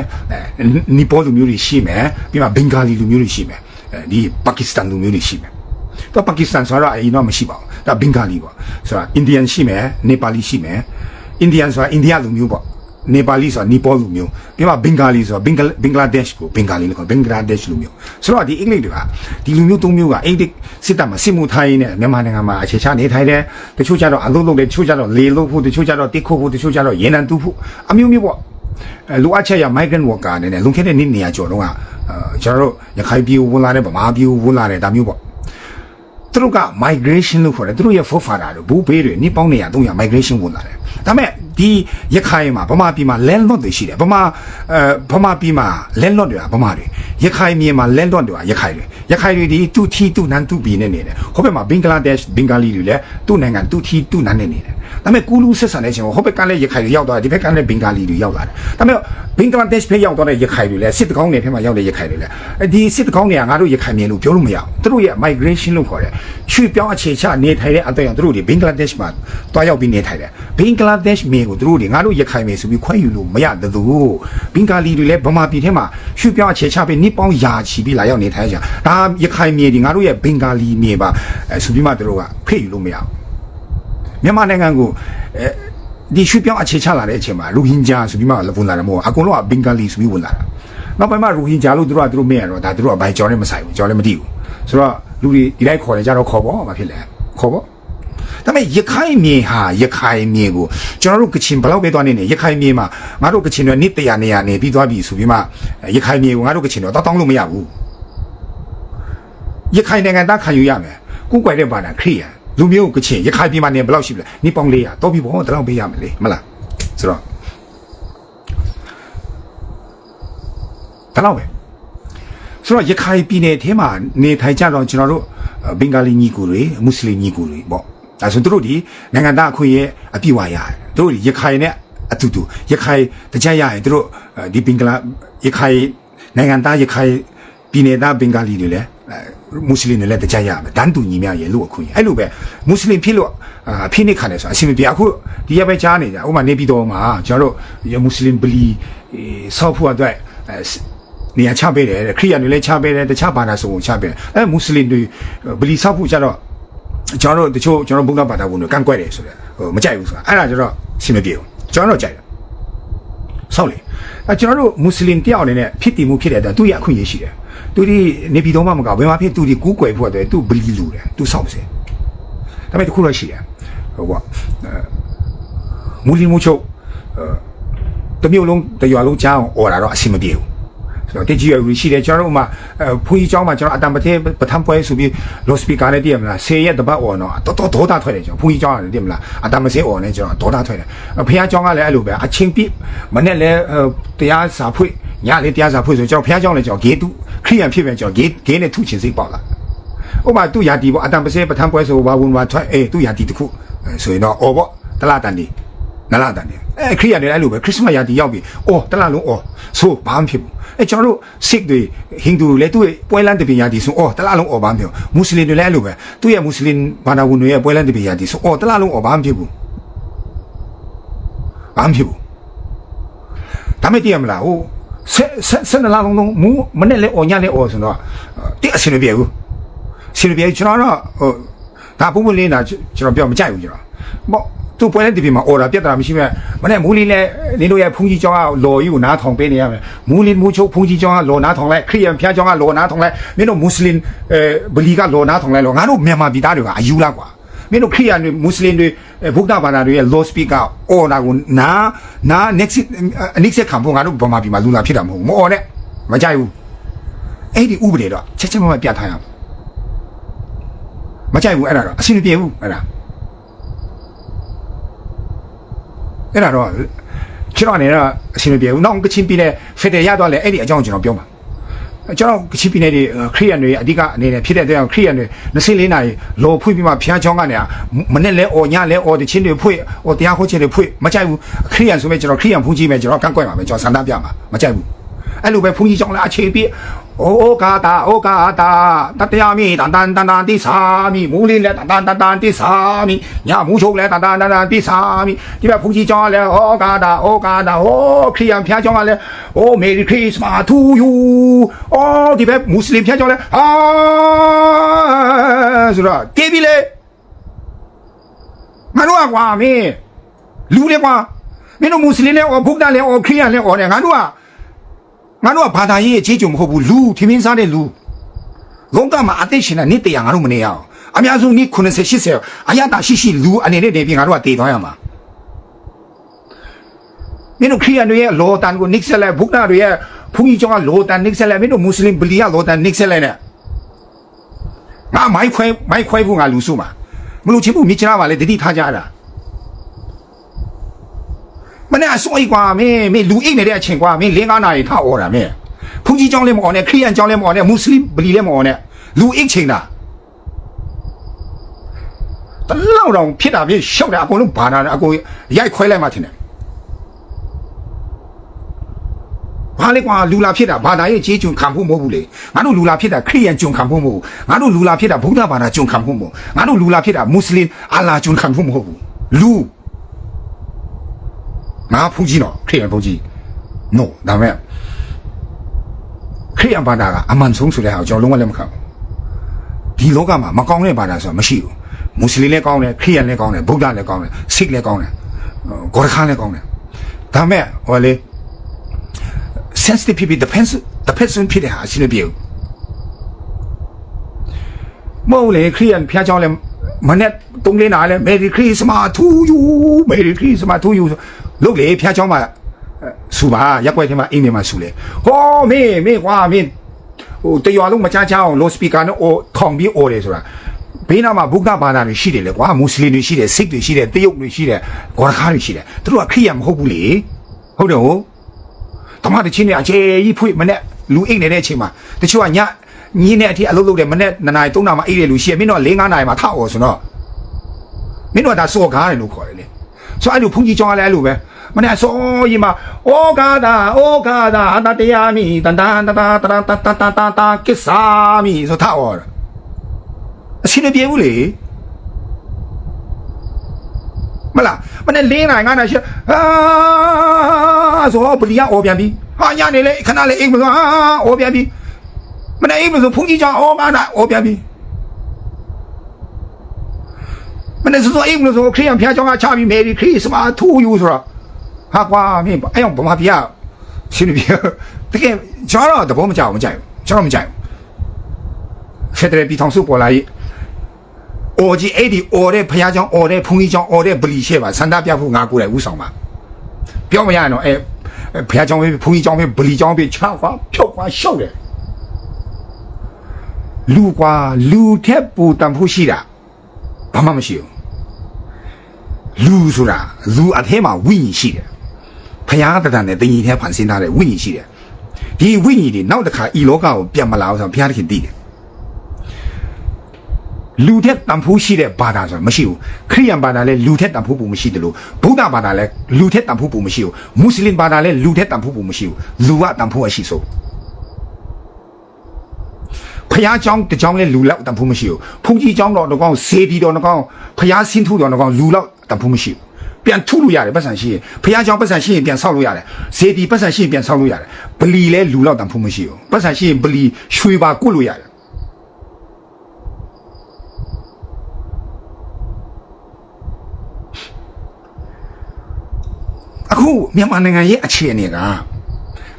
အဲနီပေါလူမျိုးတွေရှိမယ်ပြီးမှဘင်္ဂါလီလူမျိုးတွေရှိမယ်အဲဒီပါကစ္စတန်လူမျိုးတွေရှိမယ်တော့ပါကစ္စတန်ဆိုတော့အရင်တော့မရှိပါဘူးဒါဘင်္ဂါလီပေါ့ဆိုတော့အိန္ဒိယန်ရှိမယ်နေပါလီရှိမယ်အိန္ဒိယန်ဆိုတာအိန္ဒိယလူမျိုးပေါ့ နေပါလီဆိုတာနီပေါလူမျိုးပြီးမှဘင်္ဂါလီဆိုတာဘင်္ဂဘင်္ဂလားဒေ့ရှ်ကိုဘင်္ဂါလီလို့ခေါ်ဘင်္ဂလားဒေ့ရှ်လူမျိုးဆိုတော့ဒီအင်္ဂလိပ်တွေကဒီလူမျိုးသုံးမျိုးကအိန္ဒိစစ်တပ်မှာစစ်မှုထိုင်းနေမြန်မာနိုင်ငံမှာအခြေချနေထိုင်တယ်တချို့ကျတော့အလုပ်လုပ်တယ်တချို့ကျတော့လေလုပ်ဖို့တချို့ကျတော့တစ်ခုဖို့တချို့ကျတော့ရေနံတူးဖို့အမျိုးမျိုးပေါ့အဲလိုအပ်ချက်ရ migrant worker အနေနဲ့လုံခဲ့တဲ့နေ့နေရာကျော်တော့ကအဲကျွန်တော်တို့ရခိုင်ပြည်ဝင်လာတဲ့ဗမာပြည်ဝင်လာတဲ့ဒါမျိုးပေါ့သူတို့က migration လို့ခေါ်တယ်သူတို့ရဲ့ forefather တို့ဘူးဘေးတွေနှစ်ပေါင်းနေရ300 migration ဝင်လာတယ် ဒါပေမဲ့ဒီရခိုင်မှာဗမာပြည်မှာ landlord တွေရှိတယ်ဗမာအဲဗမာပြည်မှာ landlord တွေကဗမာတွေရခိုင်မြေမှာ landlord တွေကရခိုင်တွေရခိုင်တွေဒီတူထီတူနန်တူပြည်နေနေတယ်ဟိုဘက်မှာဘင်္ဂလားဒေ့ရှ်ဘင်္ဂါလီတွေလည်းသူ့နိုင်ငံတူထီတူနန်နေနေတယ်ဒါပေမဲ့ကူလူဆက်ဆံတဲ့ချိန်ဟိုဘက်ကလည်းရခိုင်တွေရောက်သွားတယ်ဒီဘက်ကလည်းဘင်္ဂါလီတွေရောက်လာတယ်ဒါပေမဲ့ဘင်္ဂလားဒေ့ရှ်ဘက်ရောက်သွားတဲ့ရခိုင်တွေလည်းစစ်တကောင်းနယ်ဖက်မှာရောက်တဲ့ရခိုင်တွေလည်းဒီစစ်တကောင်းနယ်ကငါတို့ရခိုင်မြေလို့ပြောလို့မရဘူးသူတို့ရဲ့ migration လို့ခေါ်တယ်ရွှေ့ပြောင်းအခြေချနေထိုင်တဲ့အတဲ့အောင်သူတို့တွေဘင်္ဂလားဒေ့ရှ်မှာတွားရောက်ပြီးနေထိုင်တယ်ဘင်္ဂလားဒေ့ရှ်မြေကိုသူတို့တွေငါတို့ရခိုင်မြေဆိုပြီးခွဲယူလို့မရသလိုဘင်္ဂါလီတွေလည်းဗမာပြည်ထဲမှာရွှေ့ပြောင်းအခြေချပြီးနှစ်ပေါင်းယာချီပြီးလာရောက်နေထိုင်ကြဒါရခိုင်မြေဒီငါတို့ရဲ့ဘင်္ဂါလီမြေပါအဲဆိုပြီးမှသူတို့ကဖိတ်ယူလို့မရဘူးမြန်မာနိုင်ငံကိုအဲဒီရွှေ့ပြောင်းအခြေချလာတဲ့အချိန်မှာရူဟင်ဂျာဆိုပြီးမှဝင်လာတယ်မဟုတ်ဘူးအကုန်လုံးကဘင်္ဂါလီဆိုပြီးဝင်လာတာနောက်ပိုင်းမှာရူဟင်ဂျာလို့သူတို့ကသူတို့မင်းရတော့ဒါသူတို့ကဘိုင်ကျော်နဲ့မဆိုင်ဘူးကျော်လည်းမသိဘူးဆိုတော့လူတွေဒီလိုက်ခေါ်တယ်ကြတော့ခေါ်ပေါ့မဖြစ်လဲခေါ်ပေါ့ ဒါပေမဲ့ရခိုင်မြေဟာရခိုင်မြေကိုကျွန်တော်တို့ကချင်ဘယ်လောက်ပဲသွားနေနေရခိုင်မြေမှာငါတို့ကချင်တွေနှစ်တရာနေရာနေပြီးသွားပြီဆိုပြီးမှရခိုင်မြေကိုငါတို့ကချင်တွေတောင်းတောင်းလို့မရဘူးရခိုင်နိုင်ငံသားခံယူရမယ်ကုကွယ်တဲ့ဘာသာခရိယန်လူမျိုးကချင်ရခိုင်ပြည်မှာနေဘယ်လောက်ရှိပြီလဲနေပေါင်း400တော့ပြီဘောတလောက်ပေးရမယ်လေမလားဆိုတော့တလောက်ပဲဆိုတော့ရခိုင်ပြည်နယ်ထဲမှာနေထိုင်ကြတော့ကျွန်တော်တို့ဘင်္ဂါလီညီကိုတွေမွတ်စလင်ညီကိုတွေပေါ့ ဒါဆိုသူတို့ဒီနိုင်ငံသားအခွင့်အရေးအပြည့်အဝရတယ်သူတို့ဒီရခိုင်နဲ့အတူတူရခိုင်တကြရရင်သူတို့ဒီဘင်္ဂလားရခိုင်နိုင်ငံသားရခိုင်ပြည်နယ်သားဘင်္ဂါလီတွေလည်းမွတ်စလင်တွေလည်းတကြရမယ်တန်းတူညီမျှရဲ့လို့အခွင့်အရေးအဲ့လိုပဲမွတ်စလင်ဖြစ်လို့အဖိနှိတ်ခံတယ်ဆိုတာအဆင်မပြေအခုဒီရက်ပဲကြားနေကြဥပမာနေပြည်တော်မှာကျွန်တော်တို့မွတ်စလင်ဗလီဆောက်ဖို့အတွက်နေရာချပေးတယ်ခရိယန်တွေလည်းချပေးတယ်တခြားဘာသာစုံကိုချပေးတယ်အဲမွတ်စလင်တွေဗလီဆောက်ဖို့ကြတော့ ကျွန်တော်တို့တချို့ကျွန်တော်ဘုရားဘာသာဝင်တွေကန့်ကွက်တယ်ဆိုတော့ဟိုမကြိုက်ဘူးဆိုတာအဲ့ဒါကျတော့အဆင်မပြေဘူးကျွန်တော်တို့ကြိုက်တယ်ဆောက်လေအဲကျွန်တော်တို့မွတ်စလင်တယောက်အနေနဲ့ဖြစ်တည်မှုဖြစ်တဲ့အတွက်သူရအခွင့်အရေးရှိတယ်သူဒီနေပြည်တော်မှာမကဘယ်မှာဖြစ်သူဒီကူးကွယ်ဖို့အတွက်သူဗလီလူတယ်သူဆောက်စေဒါပေမဲ့တခုတော့ရှိတယ်ဟိုပေါ့မူလီမူချုပ်တမျိုးလုံးတရွာလုံးကြားအောင်អော်တာတော့အဆင်မပြေဘူး 对，但只要有些嘞，假如嘛，呃，破衣装嘛，假如阿达不太不贪不爱手臂，老是被干那点么啦，三一都不活呢，都都头大腿嘞，就破衣装那点么啦，阿达姆三活呢，就头大退嘞，呃，皮鞋装啊来六百，啊，轻笔，明天来呃，底下啥配，人家来底下啥配，就叫皮鞋装嘞，叫给多，开眼皮面叫给给那土钱谁包了？我把都压低不，阿当不是不贪不爱说，我问我穿，哎，都压低的裤，所以呢，哦不，得哪单的，哪哪单的，哎，可以压的来路呗，可是嘛压低要比，哦，得哪路哦，说八万匹布。 အဲကျွန်တော်တို့ Sikh တွေ Hindu တွေလည်းသူ့ရဲ့ပွဲလမ်းတပင်ရာတီဆိုအော်တလားလုံးအော်ဘာမှမဖြစ်ဘူးမွတ်စလင်တွေလည်းအဲ့လိုပဲသူ့ရဲ့မွတ်စလင်ဘာသာဝင်တွေရဲ့ပွဲလမ်းတပင်ရာတီဆိုအော်တလားလုံးအော်ဘာမှမဖြစ်ဘူးဘာမှမဖြစ်ဘူးဒါမဲ့တည်ရမလားဟိုဆက်ဆက်ဆက်နလားလုံးလုံးမူမနဲ့လဲအော်ညလဲအော်ဆိုတော့တိအဆင်မပြေဘူးအဆင်မပြေကျွန်တော်တော့ဟိုဒါပုံမလင်းတာကျွန်တော်ပြောမကြိုက်ဘူးကျွန်တော်ပေါ့ သူပွဲတဲ့ဒီပြင်မှာအော်ဒါပြတ်တာမရှိမဲ့မနဲ့မူလီလဲနင်တို့ရဲ့ဖုန်ကြီးကျောင်းကလော်ကြီးကိုနားထောင်ပေးနေရမယ်မူလီမူချုပ်ဖုန်ကြီးကျောင်းကလော်နားထောင်လိုက်ခရီးယန်ဖျားကျောင်းကလော်နားထောင်လိုက်မင်းတို့မွတ်စလင်အဲဗလီကလော်နားထောင်လိုက်လောငါတို့မြန်မာပြည်သားတွေကအယူလားကွာမင်းတို့ခရီးယန်တွေမွတ်စလင်တွေဗုဒ္ဓဘာသာတွေရဲ့ law speaker အော်ဒါကိုနာနာ next next ခံဖို့ငါတို့ဗမာပြည်မှာလူလာဖြစ်တာမဟုတ်ဘူးမအော်နဲ့မကြိုက်ဘူးအဲ့ဒီဥပဒေတော့ချက်ချက်မမပြတ်ထားရအောင်မကြိုက်ဘူးအဲ့ဒါတော့အဆင်မပြေဘူးအဲ့ဒါ အဲ့ဒါတော့ကျွန်တော်အနေနဲ့အဆင်မပြေဘူးနောက်ကချင်ပြည်နယ်ဖက်တယ်ရသွားလဲအဲ့ဒီအကြောင်းကျွန်တော်ပြောမှာကျွန်တော်ကချင်ပြည်နယ်တွေခရီးယန်တွေအဓိကအနေနဲ့ဖြစ်တဲ့အတွက်ခရီးယန်တွေ24နာရီလော်ဖွင့်ပြီးမှဖျားချောင်းကနေမနဲ့လဲအော်ညလဲအော်တချင်းတွေဖွင့်အော်တရားဟောခြင်းတွေဖွင့်မကြိုက်ဘူးခရီးယန်ဆိုမဲ့ကျွန်တော်ခရီးယန်ဖူးကြည့်မဲ့ကျွန်တော်ကန့်ကွက်ပါမယ်ကျွန်တော်စန္ဒပြမှာမကြိုက်ဘူးအဲ့လိုပဲဘုန်းကြီးကြောင့်လည်းအခြေပြ โอ้กาตาโอกาตาတတရားမိတန်တန်တန်တန်တိစာမိမူလေးလည်းတန်တန်တန်တန်တိစာမိညမူချုပ်လည်းတန်တန်တန်တန်တိစာမိဒီဘက်ဘုန်းကြီးကြောင့်လည်းโอกาตาโอกาตาโอ้ခရိယန်ဖျားကြောင့်လည်းโอ้မေရီခရစ်စမတ်တူယူโอ้ဒီဘက်မွတ်စလင်ဖျားကြောင့်လည်းအာဆိုတော့တေးပြီလေငါတို့ကကွာမင်းလူလေကွာမင်းတို့မွတ်စလင်လည်းအော်ဗုဒ္ဓလည်းအော်ခရိယန်လည်းအော်တယ်ငါတို့က ငါတို့ကဘာသာရေးအခြေကျုံမဟုတ်ဘူးလူထမင်းစားတဲ့လူလုံးကမှာအသက်ရှင်တဲ့နေ့တရာငါတို့မနေရအောင်အများဆုံးနေ့90 80အရတာရှိရှိလူအနေနဲ့တည်းပြင်ငါတို့ကတည်သွားရမှာမင်းတို့ခရိယန်တွေရဲ့လောတန်ကိုနစ်ဆက်လိုက်ဗုဒ္ဓတွေရဲ့ဘုန်းကြီးကျောင်းကလောတန်နစ်ဆက်လိုက်မင်းတို့မွတ်စလင်ဗလီကလောတန်နစ်ဆက်လိုက်နဲ့ငါမိုက်ခွဲမိုက်ခွဲဖို့ငါလူစုမှာမလို့ချင်းဘူးမြစ်ချလာပါလေတတိထားကြတာ မနေ့အစိုးရကွာမင်းမင်းလူအိတ်နေတဲ့အချိန်ကွာမင်းလင်းကားနာရီထားအော်တာမင်းဘုန်းကြီးကျောင်းလည်းမအော်နဲ့ခရိယန်ကျောင်းလည်းမအော်နဲ့မွတ်စလင်ဗလီလည်းမအော်နဲ့လူအိတ်ချိန်တာတလောက်တော့ဖြစ်တာဖြစ်ရှောက်တာအကုန်လုံးဘာနာအကုန်ရိုက်ခွဲလိုက်မှထင်တယ်ဘာလဲကွာလူလာဖြစ်တာဘာသာရေးကြေးကျွန်ခံဖို့မဟုတ်ဘူးလေငါတို့လူလာဖြစ်တာခရိယန်ကျွန်ခံဖို့မဟုတ်ဘူးငါတို့လူလာဖြစ်တာဗုဒ္ဓဘာသာကျွန်ခံဖို့မဟုတ်ငါတို့လူလာဖြစ်တာမွတ်စလင်အာလာကျွန်ခံဖို့မဟုတ်ဘူးလူ ငါဖူးကြီးတော့ခရိယန်ဖူးကြီး no ဒါမဲ့ခရိယန်ဘာသာကအမှန်ဆုံးဆိုတဲ့ဟာကိုကျွန်တော်လုံးဝလက်မခံဘူးဒီလောကမှာမကောင်းတဲ့ဘာသာဆိုတာမရှိဘူးမွတ်စလင်လည်းကောင်းတယ်ခရိယန်လည်းကောင်းတယ်ဗုဒ္ဓလည်းကောင်းတယ်စိတ်လည်းကောင်းတယ်ဂေါရခါလည်းကောင်းတယ်ဒါမဲ့ဟိုလေ sensitive people depends the person ဖြစ်တဲ့ဟာအရှင်းမပြေဘူးမဟုတ်လေခရိယန်ဖျားเจ้าလည်းမနဲ့တုံးလေးနာလဲ Merry Christmas to you Merry Christmas to you လုတ်လေဖျားချောင်းမှာဆူပါရက်ွက်ချင်းမှာအိမ်ထဲမှာဆူလေဟောမင်းမင်းကွာမင်းဟိုတရွာလုံးမချားချောင်းလောစပီကာနဲ့အော်ခေါင်ပြီးအော်တယ်ဆိုတာဘေးနားမှာဘုကဘာသာတွေရှိတယ်လေကွာမွတ်စလင်တွေရှိတယ်စစ်တွေရှိတယ်တရုတ်တွေရှိတယ်ဂေါ်ခါတွေရှိတယ်သူတို့ကခရိယာမဟုတ်ဘူးလေဟုတ်တယ်ဟုတ်တမတချင်းတွေအခြေကြီးဖွေမနဲ့လူအိတ်နေတဲ့အချိန်မှာတချို့ကညညင်းတဲ့အထိအလုပ်လုပ်တယ်မနဲ့နှစ်နာရီသုံးနာရီမှအိတ်တယ်လူရှိရမင်းတော့၄၅နာရီမှထအော်ဆိုတော့မင်းတို့ကဒါစော်ကားတယ်လို့ခေါ်တယ်လေဆိုအဲ့လိုဘုန်းကြီးကျောင်းကလည်းအဲ့လိုပဲ မနဲ့စောကြီးမှာဩကာသာဩကာသာအတတရားမီတန်တန်တတာတတာတတာတတာတာကိစ္ဆာမီဆိုထအော်အရှင်မပြေဘူးလေမလားမနဲ့၄နိုင်၅နိုင်ရှအာဆိုတော့ပလီကအော်ပြန်ပြီဟာညနေလေခဏလေးအိမ်မဆိုဟာအော်ပြန်ပြီမနဲ့အိမ်မဆိုဖုန်ကြီးကြောင့်အော်ကားတာအော်ပြန်ပြီမနဲ့ဆိုတော့အိမ်မဆိုခရီးယန်ဖျားကြောင့်ကချပြီးမေရီခရစ်စမတ်ထူယူဆိုတော့ ဟာကွာမင်းအဲ့အောင်ဗမာပြည်ကရှင်ပြည်တကယ်ကျွန်တော်သဘောမကျဘူးမကြိုက်ဘူးကျွန်တော်မကြိုက်ဘူးဖက်ဒရယ်ပြည်ထောင်စုပေါ်လာရေးအော်ကြီးအဲ့ဒီအော်တဲ့ဖခင်ကြောင့်အော်တဲ့ဘုန်းကြီးကြောင့်အော်တဲ့ဗလီရှေ့ပါဆန္ဒပြဖို့ငါကိုယ်တိုင်ဥဆောင်ပါပြောမရရင်တော့အဲဖခင်ကြောင့်ပဲဘုန်းကြီးကြောင့်ပဲဗလီကြောင့်ပဲချောက်ကွာဖြုတ်ကွာရှောက်တယ်လူကွာလူထက်ပူတန်ဖို့ရှိတာဘာမှမရှိဘူးလူဆိုတာလူအထဲမှာဝိညာဉ်ရှိတယ် ဖះတတန်နဲ့တင်ကြီးထဲဖန်ဆင်းထားတဲ့ဝိညာဉ်ရှိတယ်ဒီဝိညာဉ်တွေနောက်တစ်ခါဤလောကကိုပြန်မလာအောင်ဆိုဘုရားသခင်သိတယ်လူထက်တန်ဖိုးရှိတဲ့ဘာသာဆိုတာမရှိဘူးခရိယန်ဘာသာလည်းလူထက်တန်ဖိုးပူမရှိတယ်လို့ဗုဒ္ဓဘာသာလည်းလူထက်တန်ဖိုးပူမရှိဘူးမွတ်စလင်ဘာသာလည်းလူထက်တန်ဖိုးပူမရှိဘူးလူကတန်ဖိုးအရှိဆုံးဖះเจ้าတเจ้าလည်းလူလောက်တန်ဖိုးမရှိဘူးဖုန်ကြီးเจ้าတော့တော့ကောင်းစေတီတော်တော့ကောင်းဖះဆင်းထုတော်တော့ကောင်းလူလောက်တန်ဖိုးမရှိဘူး 变土路亚的不相心，培养江不相心，变草路亚的；赛地不相心，变草路亚的。不离来路了，当铺木西哦，不相心不离，属于把古路牙的。阿苦，你妈那个也切那个，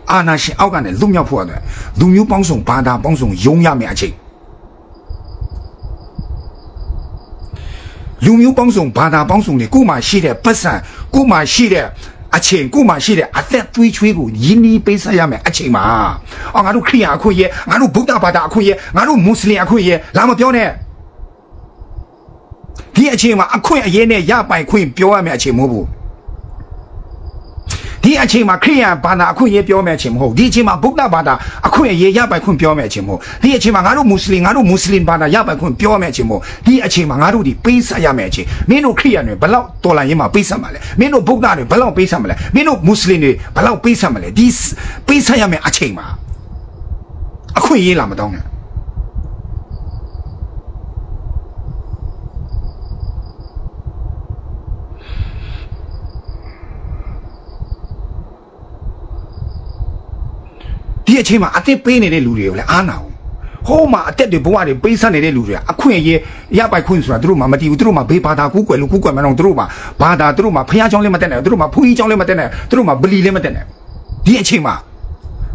阿那是我干的，路苗坡的，路苗帮松八大帮松，永压面前。 လူမျိုးပေါင်းစုံဘာသာပေါင်းစုံတွေကိုမှရှိတဲ့ပတ်စံကိုမှရှိတဲ့အချိန်ကိုမှရှိတဲ့အသက်သွေးချွေးကိုယင်းဒီပေးဆက်ရမယ်အချိန်မှာအော်ငါတို့ခရိယာအခွင့်ရဲ့ငါတို့ဗုဒ္ဓဘာသာအခွင့်ရဲ့ငါတို့မွတ်စလင်အခွင့်ရဲ့လာမပြောနဲ့ဒီအချိန်မှာအခွင့်အရေးနဲ့ရပိုင်ခွင့်ပြောရမယ့်အချိန်မဟုတ်ဘူး ဒီအချိန်မှာခရိယန်ဘာသာအခွင့်အရေးပြောမယ်အချိန်မဟုတ်ဒီအချိန်မှာဗုဒ္ဓဘာသာအခွင့်အရေးရပိုင်ခွင့်ပြောမယ်အချိန်မဟုတ်ဒီအချိန်မှာငါတို့မွတ်စလင်ငါတို့မွတ်စလင်ဘာသာရပိုင်ခွင့်ပြောမယ်အချိန်မဟုတ်ဒီအချိန်မှာငါတို့ဒီပေးဆက်ရမယ်အချိန်မင်းတို့ခရိယန်တွေဘလောက်တော်လာရင်မှာပေးဆက်မှာလဲမင်းတို့ဗုဒ္ဓတွေဘလောက်ပေးဆက်မှာလဲမင်းတို့မွတ်စလင်တွေဘလောက်ပေးဆက်မှာလဲဒီပေးဆက်ရမယ်အချိန်မှာအခွင့်အရေးလာမတော့နဲ့ ဒီအချိန်မှာအသက်ပေးနေတဲ့လူတွေကိုလည်းအားနာအောင်ဟိုးမှာအသက်တွေဘဝတွေပေးဆက်နေတဲ့လူတွေကအခွင့်အရေးရပိုက်ခွင့်ဆိုတာသူတို့မှမတည်ဘူးသူတို့မှဘေးဘာသာကူးကွယ်လို့ကူးကွယ်မအောင်သူတို့မှဘာသာသူတို့မှဖះเจ้าလည်းမတက်နိုင်ဘူးသူတို့မှဖူးကြီးเจ้าလည်းမတက်နိုင်ဘူးသူတို့မှဗလီလည်းမတက်နိုင်ဘူးဒီအချိန်မှာ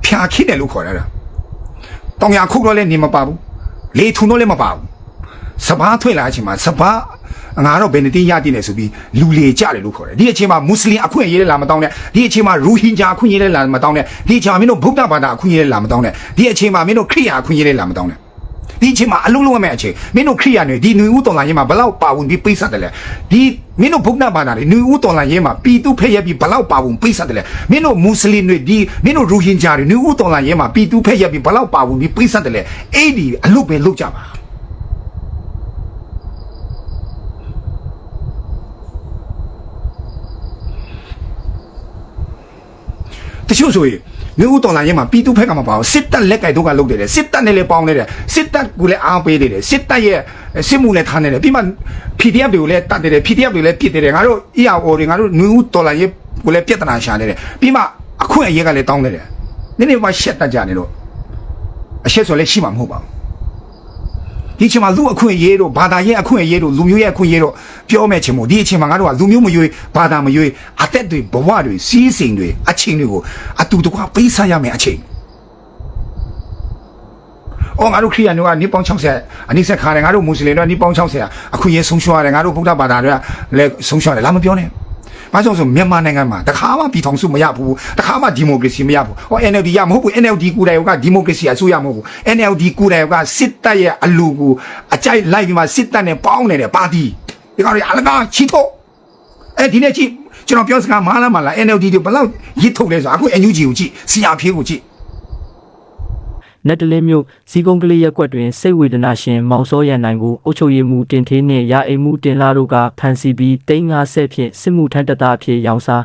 ဖြာခစ်တယ်လို့ခေါ်ရတာတောင်ရခုတ်တော့လည်းနေမပါဘူးလေထုံတော့လည်းမပါဘူးစပားထွင်လာတဲ့အချိန်မှာစပား ငါတော့ဘယ်နဲ့တင်ရတင်နေဆိုပြီးလူလေကြတယ်လို့ခေါ်တယ်ဒီအချိန်မှာမွတ်စလင်အခွင့်အရေးလည်းလာမတောင်းနဲ့ဒီအချိန်မှာရူဟင်ဂျာအခွင့်အရေးလည်းလာမတောင်းနဲ့ဒီအချိန်မှာမင်းတို့ဗုဒ္ဓဘာသာအခွင့်အရေးလည်းလာမတောင်းနဲ့ဒီအချိန်မှာမင်းတို့ခရိယာအခွင့်အရေးလည်းလာမတောင်းနဲ့ဒီအချိန်မှာအလုံးလုံးရမယ့်အချိန်မင်းတို့ခရိယာတွေဒီနွေဦးတော်လိုင်းရင်မှာဘလောက်ပါဝင်ပြီးပိတ်ဆက်တယ်လဲဒီမင်းတို့ဗုဒ္ဓဘာသာတွေနွေဦးတော်လိုင်းရင်မှာပြည်သူဖက်ရက်ပြီးဘလောက်ပါဝင်ပိတ်ဆက်တယ်လဲမင်းတို့မွတ်စလင်တွေဒီမင်းတို့ရူဟင်ဂျာတွေနွေဦးတော်လိုင်းရင်မှာပြည်သူဖက်ရက်ပြီးဘလောက်ပါဝင်ပြီးပိတ်ဆက်တယ်လဲအဲ့ဒီအလုပ်ပဲလုပ်ကြပါ ချို့ဆိုရင်မြို့ဦးတော်လာရင်မှာပြည်သူဖက်ကမပါဘူးစစ်တပ်လက်ကြိုက်တို့ကလုပ်တယ်စစ်တပ်နဲ့လည်းပေါင်းနေတယ်စစ်တပ်ကလည်းအားပေးနေတယ်စစ်တပ်ရဲ့စစ်မှုလည်းထားနေတယ်ပြီးမှ PDF တွေကိုလည်းတတ်နေတယ် PDF တွေလည်းပြစ်နေတယ်ငါတို့ EAO တွေငါတို့မြို့ဦးတော်လာရင်ကိုလည်းပြဿနာရှာနေတယ်ပြီးမှအခွင့်အရေးကလည်းတောင်းနေတယ်နည်းနည်းမှရှက်တတ်ကြနေတော့အရှက်ဆိုလည်းရှိမှာမဟုတ်ပါဘူး ဒီချိန်မှာလူအခွင့်အရေးတို့ဘာသာရေးအခွင့်အရေးတို့လူမျိုးရဲ့အခွင့်အရေးတို့ပြောမဲ့ချိန်မို့ဒီအချိန်မှာငါတို့ကလူမျိုးမရွေးဘာသာမရွေးအသက်တွေဘဝတွေစီးစိမ်တွေအချိန်တွေကိုအတူတကွပေးစားရမယ်အချိန်။အော်ငါတို့ခရိယာတို့ကနေပေါင်း60အနိစ္စခါတယ်ငါတို့မွတ်စလင်တို့ကနေပေါင်း60အခွင့်အရေးဆုံးရှုံးရတယ်ငါတို့ဗုဒ္ဓဘာသာတွေကလည်းဆုံးရှုံးရတယ်လာမပြောနဲ့။ ဘာကြောင့်ဆိုမြန်မာနိုင်ငံမှာတခါမှပြည်ထောင်စုမရဘူးတခါမှဒီမိုကရေစီမရဘူးဟော NLD ရမဟုတ်ဘူး NLD ကိုယ်တိုင်ကဒီမိုကရေစီအစိုးရမဟုတ်ဘူး NLD ကိုယ်တိုင်ကစစ်တပ်ရဲ့အလူကိုအကြိုက်လိုက်ပြီးမှစစ်တပ်နဲ့ပေါင်းနေတဲ့ပါတီဒီကောင်တွေအလကားချီတော့အဲဒီနေ့ချီကျွန်တော်ပြောစကားမလားမလား NLD တွေဘယ်လောက်ရစ်ထုတ်လဲဆိုအခု NUG ကိုကြည့် CRP ကိုကြည့် နက်တလင်းမြို့ဇီကုံကလေးရက်ကွက်တွင်စိတ်ဝေဒနာရှင်မောင်စောရန်နိုင်ကိုအုပ်ချုပ်ရေးမှူးတင်သေးနှင့်ရာအိမ်မှူးတင်လာတို့ကဖမ်းဆီးပြီး350ဖြင့်စစ်မှုထမ်းတပ်သားအဖြစ်ရောင်းစား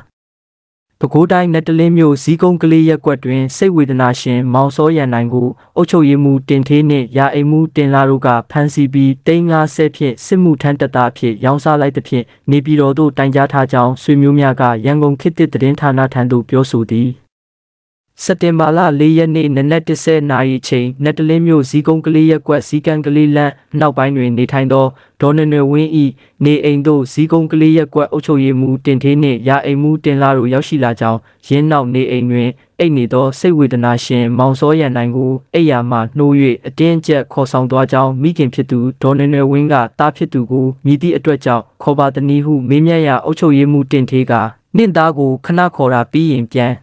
ပဲခူးတိုင်းနက်တလင်းမြို့ဇီကုံကလေးရက်ကွက်တွင်စိတ်ဝေဒနာရှင်မောင်စောရန်နိုင်ကိုအုပ်ချုပ်ရေးမှူးတင်သေးနှင့်ရာအိမ်မှူးတင်လာတို့ကဖမ်းဆီးပြီး350ဖြင့်စစ်မှုထမ်းတပ်သားအဖြစ်ရောင်းစားလိုက်သဖြင့်နေပြည်တော်သို့တိုင်ကြားထားကြောင်းဆွေမျိုးများကရန်ကုန်ခေတ်သစ်သတင်းဌာနထံသို့ပြောဆိုသည် စက်တင်ဘာလ၄ရက်နေ့နနက်10နာရီချိန်နက်တလင်းမြို့ဇီကုံကလေးရက်ကွက်ဇီကန်ကလေးလမ်းနောက်ပိုင်းတွင်နေထိုင်သောဒေါ်နွယ်နွယ်ဝင်းဤနေအိမ်သို့ဇီကုံကလေးရက်ကွက်အုပ်ချုပ်ရေးမှူးတင်သေးနှင့်ရာအိမ်မှူးတင်လာတို့ရောက်ရှိလာကြောင်းရင်းနောက်နေအိမ်တွင်အိတ်နေသောစိတ်ဝေဒနာရှင်မောင်စောရန်နိုင်ကိုအိယာမှနှိုး၍အတင်းအကျပ်ခေါ်ဆောင်သွားကြောင်းမိခင်ဖြစ်သူဒေါ်နွယ်နွယ်ဝင်းကတားဖြစ်သူကိုမြည်သည့်အတွက်ကြောင့်ခေါ်ပါသည်နည်းဟုမေးမြန်းရာအုပ်ချုပ်ရေးမှူးတင်သေးကနင့်သားကိုခဏခေါ်တာပြီးရင်ပြန်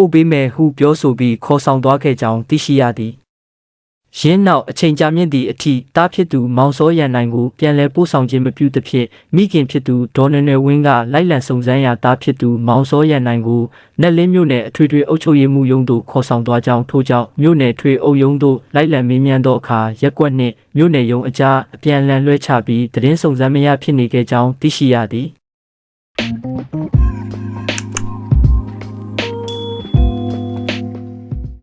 ပို့ပေးမယ်ဟုပြောဆိုပြီးခေါ်ဆောင်သွားခဲ့ကြောင်းသိရှိရသည်။ယင်းနောက်အချိန်ကြာမြင့်သည့်အထိတားဖြစ်သူမောင်စောရန်နိုင်ကိုပြန်လည်ပို့ဆောင်ခြင်းမပြုသဖြင့်မိခင်ဖြစ်သူဒေါ်နွယ်နွယ်ဝင်းကလိုက်လံစုံစမ်းရာတားဖြစ်သူမောင်စောရန်နိုင်ကိုနက်လင်းမြို့နယ်အထွေထွေအုပ်ချုပ်ရေးမှူးရုံးသို့ခေါ်ဆောင်သွားကြောင်းထို့ကြောင့်မြို့နယ်ထွေအုပ်ရုံးသို့လိုက်လံမေးမြန်းသောအခါရက်ကွက်နှင့်မြို့နယ်ရုံးအကြားအပြန်အလှန်လွှဲချပြီးသတင်းစုံစမ်းမရဖြစ်နေခဲ့ကြောင်းသိရှိရသည်။